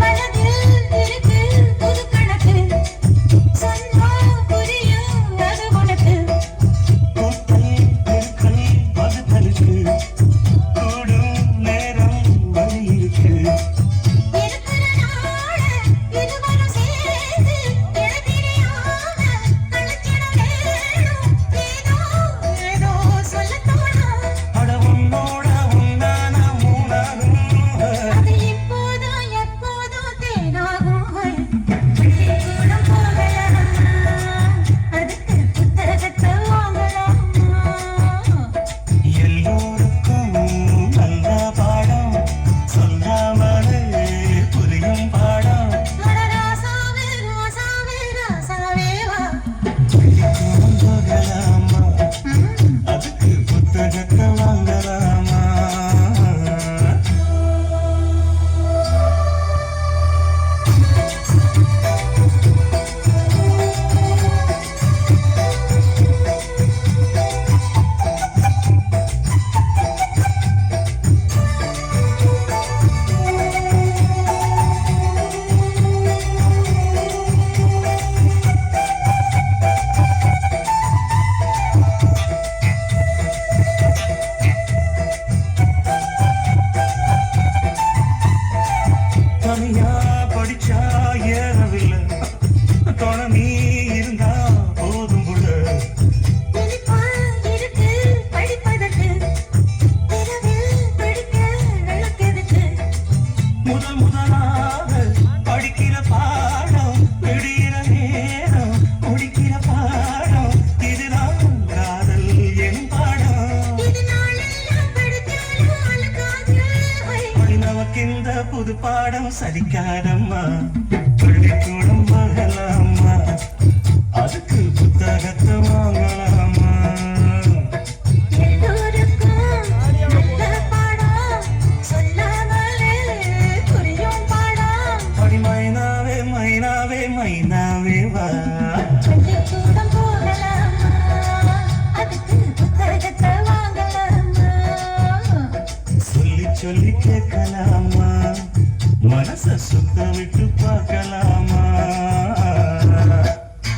மனதில் துணை நீ இருந்தா போதும் புள்ள முதல் முதலாக படிக்கிற பாடம் விடியிற நேரம் முடிக்கிற பாடம் இதுதான் காதல் என் பாடம். நமக்கு இந்த புது பாடம் சரிக்காதம்மா பள்ளிக்கூடம் மகளாமா அதுக்கு புத்தகத்தை வாங்கலாமா? மைனாவே மைனாவே மைனாவே வா. சொல்லி கேட்கலாமா? మనస సుఖమిట్టు కలామా